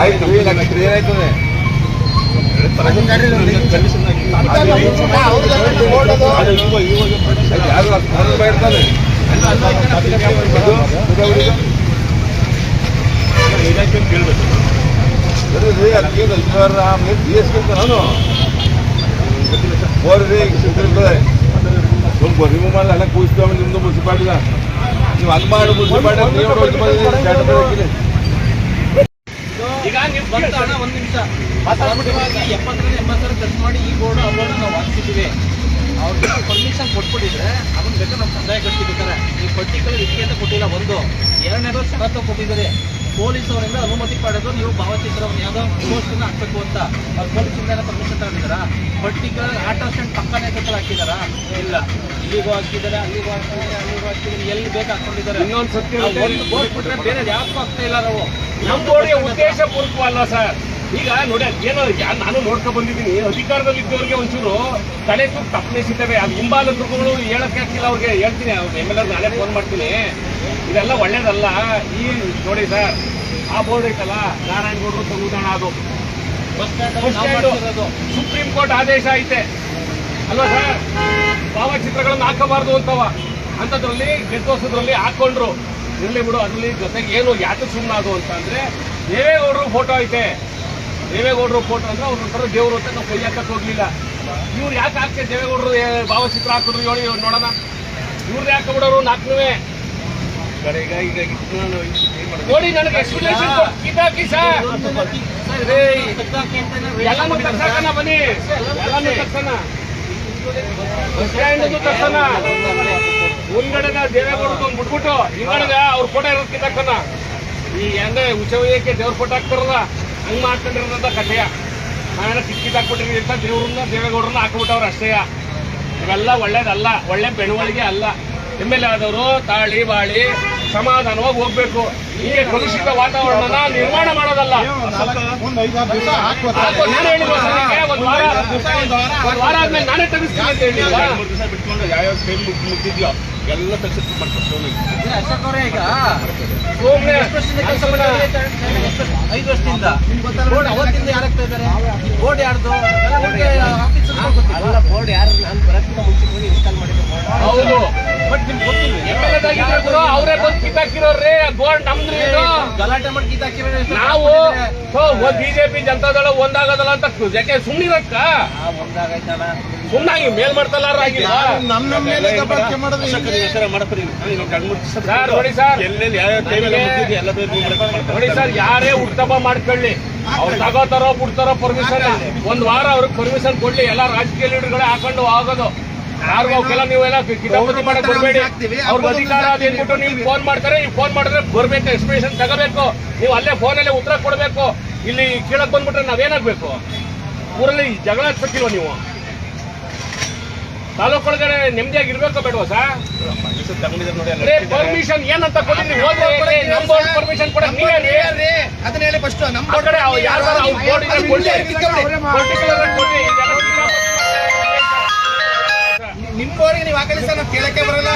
ಆಯ್ತು ಈಗ next ಏನಾಯ್ತದೆ condition ಆಗಿ ಅದು ಇವಾಗ ಇವಾಗ permission ಯಾರು ಅದು ಬೇಡ್ತಾರೆ ಇಲಾಖೆ ಕೇಳಬೇಕು ಸರಿ ರೀ ಅದಕ್ಕೆ ಇಬ್ಬರ ಆಮೇಲೆ ಬಿ ಎಸ್ ಅಂತ ನಾನು ಬೋರ್ರಿ ಸಿಗ್ತಿರ್ತದೆ ಸ್ವಲ್ಪ ರಿಮೂವ್ ಮಾಡಲ್ಲ ಎಲ್ಲ ಕೂಸ್ತು ನಿಮ್ದು ಮುನ್ಸಿಪಾಲಿಟಿದ ನೀವು ಮಾಡಿ ಈಗ ನೀವು ಬಂದ ಹಣ ಒಂದ್ ನಿಮಿಷ. ವಾಸ್ತವವಾಗಿ ಎಪ್ಪತ್ತರಿಂದ ಎಂಬತ್ತು ಸಾವಿರ ಖರ್ಚು ಮಾಡಿ ಈ ಬೋರ್ಡ್ ಆ ಬೋರ್ಡ್ ನಾವು ಹಾಕ್ಸಿದ್ದೀವಿ. ಅವ್ರಿಗೆ ಪರ್ಮಿಷನ್ ಕೊಟ್ಬಿಟ್ಟಿದ್ರೆ ಅದನ್ನ ಬೇಕಾದ್ರೆ ನಾವು ಸಂದಾಯ ಕಟ್ತಿರ್ತಾರೆ ಈ ಪರ್ಟಿಕ್ಯುಲರ್ ಇದಕ್ಕೆ ಅಂತ ಕೊಟ್ಟಿಲ್ಲ ಒಂದು. ಎರಡನೇದು ಷರತ್ತು ಕೊಟ್ಟಿದ್ದಾರೆ. ಪೊಲೀಸ್ ಅವರಿಂದ ಅನುಮತಿ ಪಡೆದು ನೀವು ಭಾವಚಿತ್ರವನ್ನು ಯಾವುದೋ ಪೋಸ್ಟನ್ನ ಹಾಕ್ಬೇಕು ಅಂತ ಅವ್ರು ಪೊಲೀಸಿಂದ ಪರ್ಮಿಷನ್ ತಗೊಂಡಿದ್ದಾರಾ? ಪರ್ಟಿಕ್ಯುಲರ್ ಆಟೋ ಸ್ಟ್ಯಾಂಡ್ ಪಕ್ಕನೇ ಕಟ್ಟಲು ಹಾಕಿದಾರಾ ಇಲ್ಲ. ಇಲ್ಲಿಗೂ ಹಾಕಿದ್ದಾರೆ ಅಲ್ಲಿಗೂ ಹಾಕಿದ್ದಾರೆ ಅಲ್ಲಿಗೂ ಹಾಕಿದ್ದಾರೆ ಎಲ್ಲಿ ಬೇಕು ಹಾಕೊಂಡಿದ್ದಾರೆ ಇನ್ನೊಂದು ಒಂದು ಬೋರ್ಡ್ ಬಿಟ್ರೆ ಬೇರೆ ಯಾಕೂ ಆಗ್ತಾ ಇಲ್ಲ ನಾವು. ನಮ್ಮ ಉದ್ದೇಶ ಅಲ್ಲ ಸರ್. ಈಗ ನೋಡಿ ಏನೋ ನಾನು ನೋಡ್ಕೊ ಬಂದಿದ್ದೀನಿ. ಅಧಿಕಾರದಲ್ಲಿ ಇದ್ದವ್ರಿಗೆ ಒಂಚೂರು ತಲೆ ತೂಕು ತಪ್ಪನಿಸಿದ್ದೇವೆ ಅದು ಹಿಂಬಾಲಕರುಗಳು ಹೇಳಕ್ಕೆ ಆಗ್ತಿಲ್ಲ ಅವ್ರಿಗೆ. ಹೇಳ್ತೀನಿ ಎಂ ಎಲ್ ನಾಳೆ ಫೋನ್ ಮಾಡ್ತೀನಿ. ಇದೆಲ್ಲ ಒಳ್ಳೇದಲ್ಲ. ಈ ನೋಡಿ ಸರ್ ಆ ಬೋರ್ಡ್ ಐತಲ್ಲ ನಾರಾಯಣ ಗೌಡ್ರು ಸಂವಿಧಾನ ಅದು. ಸುಪ್ರೀಂ ಕೋರ್ಟ್ ಆದೇಶ ಐತೆ. ಅಲ್ವಾ ಸರ್? ಭಾವಚಿತ್ರಗಳನ್ನು ಹಾಕಬಾರ್ದು ಅಂತವ. ಅಂಥದ್ರಲ್ಲಿ ಗೆದ್ದೋಸದ್ರಲ್ಲಿ ಹಾಕೊಂಡ್ರು. ಇರಲಿ ಬಿಡು ಅದ್ರಲ್ಲಿ ಜೊತೆಗೆ ಏನು ಯಾಕೆ ಸುಮ್ಮನೆ ಅದು ಅಂತ ಅಂದ್ರೆ ದೇವೇಗೌಡರು ಫೋಟೋ ಐತೆ. ದೇವೇಗೌಡರು ಫೋಟೋ ಅಂದ್ರೆ ಅವ್ರ ಒಂಥರ ದೇವರು ಅಂತ ನಾವು ಕೈ ಹಾಕಕ್ಕೆ ಹೋಗ್ಲಿಲ್ಲ. ಇವ್ರು ಯಾಕೆ ಹಾಕ್ತೇವೆ ದೇವೇಗೌಡರು ಭಾವಚಿತ್ರ ಹಾಕಿದ್ರು ಹೇಳಿ ನೋಡೋಣ. ಇವ್ರದ್ದು ಯಾಕೆ ಬಿಡೋರು ನಾಲ್ಕನೇ ಈಗ ಈಗ ನಾನು ಏನ್ ನೋಡಿ ನನಗೆ ಎಕ್ಸ್ಪ್ಲೇಷನ್ ಇದಾಕಿ ಸರ್ ಎಲ್ಲಾನು ತರ್ಸಕನ ಬನ್ನಿ. ಎಲ್ಲಾನು ತರ್ಸನ ಬಸ್ ಸ್ಟ್ಯಾಂಡ್ ತರ್ಸನ ಮುಂದ್ಗಡೆನ ದೇವೇಗೌಡದ್ದು ಒಂದು ಬಿಟ್ಬಿಟ್ಟು ಹಿಂಗಡೆಗ ಅವ್ರ ಫೋಟೋ ಇರೋದು ಕಿತ್ತಾಕನ ಈ ಅಂದ್ರೆ ಉಚವಯಕ್ಕೆ ದೇವ್ರ ಫೋಟೋ ಹಾಕ್ತಾರಲ್ಲ ಹಂಗ್ ಮಾಡ್ಕೊಂಡಿರೋದಂತ ಕಥೆಯ. ನಾವೆಲ್ಲ ಕಿತ್ ಕಿತ್ತಾಕ್ಬಿಟ್ಟಿರಿ ಅಂತ ದೇವ್ರನ್ನ ದೇವೇಗೌಡರನ್ನ ಹಾಕ್ಬಿಟ್ಟವ್ರು ಅಷ್ಟೇ. ಇವೆಲ್ಲ ಒಳ್ಳೇದಲ್ಲ ಒಳ್ಳೆ ಬೆಳವಣಿಗೆ ಅಲ್ಲ. ಎಂ ಎಲ್ ಎ ಆದವರು ತಾಳಿ ಬಾಳಿ ಸಮಾಧಾನವಾಗಿ ಹೋಗ್ಬೇಕು. ಹೀಗೆ ಕಲುಷಿತ ವಾತಾವರಣನ ನಿರ್ಮಾಣ ಮಾಡೋದಲ್ಲ. ನಾನು? ಒಂದ್ ವಾರ ಒಂದ್ ವಾರ ಆದ್ಮೇಲೆ ನಾನೇ ತೆಗಿಸ್ತೀನಿ ಅಂತ ಹೇಳಿಲ್ವಾ? ಎರಡು ಮೂರು ದಿವಸ ಬಿಟ್ಕೊಂಡು ಯಾವ್ಯಾವ ಟೈಮ್ ಮುಗ್ದಿದ್ಯೋ ಎಲ್ಲ ಮಾಡ್ಕೊಂಡು? ಐದು ವರ್ಷದಿಂದ ಬೋರ್ಡ್ ಅವತ್ತಿಂದ ಯಾರಾಗ್ತಾ ಇದ್ದಾರೆ? ಬೋರ್ಡ್ ಯಾರ್ದು. ಬೋರ್ಡ್ ಯಾರು ನಾನು ಬರೋಕ್ಕಿಂತ ಕಿತ್ತಾಕಿರೋರ್ರಿ ನಮ್ದು ಗಲಾಟೆ ನಾವು ಬಿಜೆಪಿ ಜನತಾದಳ ಒಂದಾಗೋದಲ್ಲ ಅಂತ ಯಾಕೆ ಸುಮ್ಮನಿರಕ್ಕ ಒಂದಾಗೈತಲ್ಲ. ಸುಮ್ಮನಾಗಿ ಮೇಲ್ ಮಾಡ್ತಲ್ಲ ಸರ್ ನೋಡಿ ನೋಡಿ ಯಾರೇ ಉತ್ತಮ ಮಾಡ್ಕೊಳ್ಳಿ. ಅವ್ರು ತಗೋತಾರೋ ಬಿಡ್ತಾರೋ ಪರ್ಮಿಷನ್ ಒಂದ್ ವಾರ ಅವ್ರಿಗೆ ಪರ್ಮಿಷನ್ ಕೊಡ್ಲಿ. ಎಲ್ಲ ರಾಜಕೀಯ ಲೀಡರ್ಗಳೇ ಹಾಕೊಂಡು ಆಗೋದು ಯಾರು ಅವಕ್ಕೆಲ್ಲ ನೀವೆಲ್ಲ ಕಿತಾಪತಿ ಮಾಡಕ್ ಬರ್ಬೇಡಿ. ಅವ್ರಿಗೆ ಅಧಿಕಾರ ಅದೇನ್ಬಿಟ್ಟು ನೀವು ಫೋನ್ ಮಾಡ್ತಾರೆ. ನೀವು ಫೋನ್ ಮಾಡಿದ್ರೆ ಬರ್ಬೇಕು ಎಕ್ಸ್ಪ್ಲೇಷನ್ ತಗೋಬೇಕು. ನೀವು ಅಲ್ಲೇ ಫೋನಲ್ಲೇ ಉತ್ತರ ಕೊಡಬೇಕು. ಇಲ್ಲಿ ಕೀಳಕ್ ಬಂದ್ಬಿಟ್ರೆ ನಾವೇನಾಗ್ಬೇಕು? ಊರಲ್ಲಿ ಜಗಳ ಹಚ್ಬೇಕಿಲ್ವ ನೀವು? ತಾಲೂಕು ಒಳಗಡೆ ನೆಮ್ಮದಿಯಾಗಿ ಇರ್ಬೇಕು ಬೇಡವಾ ಸರ್ ಪರ್ಮಿಷನ್ ಏನಂತ ಕೊಟ್ಟಿದ್ರಿ ಪರ್ಮಿಷನ್ ಕೂಡ ನೀವೇ? ಅದನ್ನ ಹೇಳಿ ಫಸ್ಟ್ ನಮ್ಮ ಕಡೆ ಅವ್ ಯಾರ್ದಾರ ಅವ್ರ್ ಬೋರ್ಗೆ ನೀವು ಹಾಕಲಿ ಸರ್ ನಾವು ಕೇಳಕ್ಕೆ ಬರಲ್ಲ.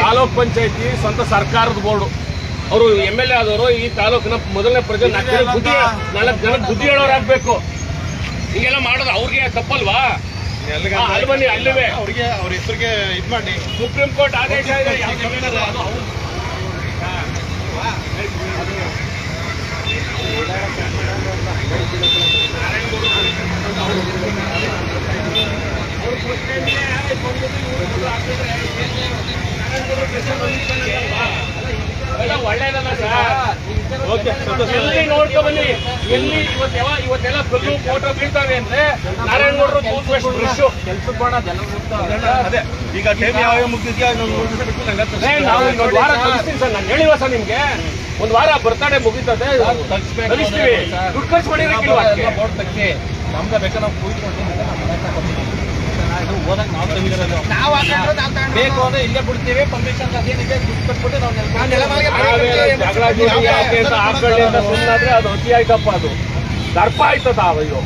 ತಾಲೂಕ್ ಪಂಚಾಯತಿ ಸ್ವಂತ ಸರ್ಕಾರದ ಬೋರ್ಡು. ಅವರು ಎಂ ಎಲ್ ಎ ಆದವರು ಈ ತಾಲೂಕಿನ ಮೊದಲನೇ ಪ್ರಜೆ. ನಾಲ್ಕು ಜನ ಬುದ್ಧಿ ನಾಲ್ಕು ಜನ ಬುದ್ಧಿ ಹೇಳೋರಾಗ್ಬೇಕು ಹೀಗೆಲ್ಲ ಮಾಡೋದು ಅವ್ರಿಗೆ ತಪ್ಪಲ್ವಾ? ಅಲ್ಲಿ ಬನ್ನಿ ಅಲ್ಲಿವೆ. ಅವ್ರಿಗೆ ಅವ್ರ ಹೆಸರಿಗೆ ಇದು ಮಾಡಿ. ಸುಪ್ರೀಂ ಕೋರ್ಟ್ ಆದೇಶ ಇದೆ ಯಾವ ಜಮೀನಲ್ಲ, ಅದು ಅವ್ರು- ಅವೆಲ್ಲ ಒಳ್ಳೇದಲ್ಲ ಸರ್ ಓಕೆ ಸಂತೋಷ ಎಲ್ಲಿ ನೋಡ್ಕೊ ಬನ್ನಿ? ಎಲ್ಲಿ? ಇವತ್ತೆಲ್ಲ ಇವತ್ತೆಲ್ಲ ಕಲ್ಲು ಫೋಟೋ ಬೀಳ್ತಾವೆ ಅಂದ್ರೆ ನಾರಾಯಣ ನೋಡ್ರು ಪೇಸ್ಟ್ ಬ್ರಷ್ ಕೆಲ್ಸಕ್ಕೆ ಅದೆಲ್ಲ ಅದೇ ಈಗ ಟೈಮ್ ಯಾವ ಮುಗ್ದಿದ್ಯೋ? ಇನ್ನೊಂದು ಮೂರು ದಿವಸ ಬಿಟ್ಟು ನಂಗೆ ತೋರಿಸಿ. ನಾವು ಇನ್ನೊಂದು ವಾರ ಕಳಿಸ್ತೀನಿ ಸರ್ ನಾನು ಹೇಳಿವ ಸರ್ ನಿಮ್ಗೆ? ಒಂದು ವಾರ ಬರ್ತಡೆ ಮುಗಿತದೆ. ಕಳಿಸ್ತೀವಿ. ದುಡ್ಡು ಖರ್ಚು ಮಾಡಿರಕ್ಕಿಲ್ವಾ? ಬೋರ್ಡ್ ತೆಗ್ಸಿ ನಮ್ಗೆ ಬೇಕಾದ್ರೆ ನಾವು ಕೂತ್ಕೊಂಡು ಬೇಕು ಅಂದ್ರೆ ಇಲ್ಲೇ ಬಿಡ್ತೀವಿ ಪರ್ಮಿಷನ್ ಅದೇನಿದೆ ದುಡ್ಡು ಕೊಟ್ಬಿಟ್ಟು ನಾವು ಹಾಕೊಳ್ಳಿ ಅಂತ ಸುಮ್ಮನಾದ್ರೆ ಅದು ಅತಿ ಆಯ್ತಪ್ಪ ಅದು. ದರ್ಪ ಆಯ್ತದ ಅಯ್ಯೋ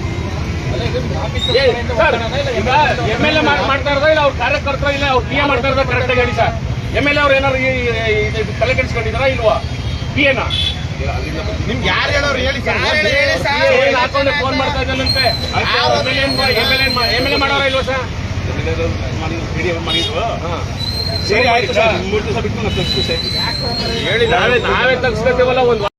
ಈಗ ಎಂ ಎಲ್ ಎ ಮಾಡ್ತಾ ಇರೋದ ಇಲ್ಲ ಅವ್ರ ಕಾರ್ಯಕರ್ತರು ಇಲ್ಲ ಅವ್ರು ಪಿ ಎ ಮಾಡ್ತಾ ಇರೋದ ಕರೆಕ್ಟ್ ಹೇಳಿ ಸರ್? ಎಂ ಎಲ್ ಎ ಅವ್ರು ಏನಾರು ತಲೆ ಕೆಡಿಸ್ಕೊಂಡಿದಾರಾ ಇಲ್ವಾ? ಪಿ ಎನ ನಿಮ್ಗೆ ಯಾರು ಹೇಳೋರು ಹೇಳಿ ಹಾಕೊಂಡು ಫೋನ್ ಮಾಡ್ತಾ ಇದ್ದಾನಂತೆ. ಎಂ ಎಲ್ ಎ ಮಾಡೋರ ಇಲ್ವಾ ಸರ್? ಸರಿ? ಆಯ್ತು ಸರ್. ಮೂರು ದಿವಸ ಬಿಟ್ಟು ನಾವು ತಗ್ಸ್ಕೊತೀವಲ್ಲ ಒಂದು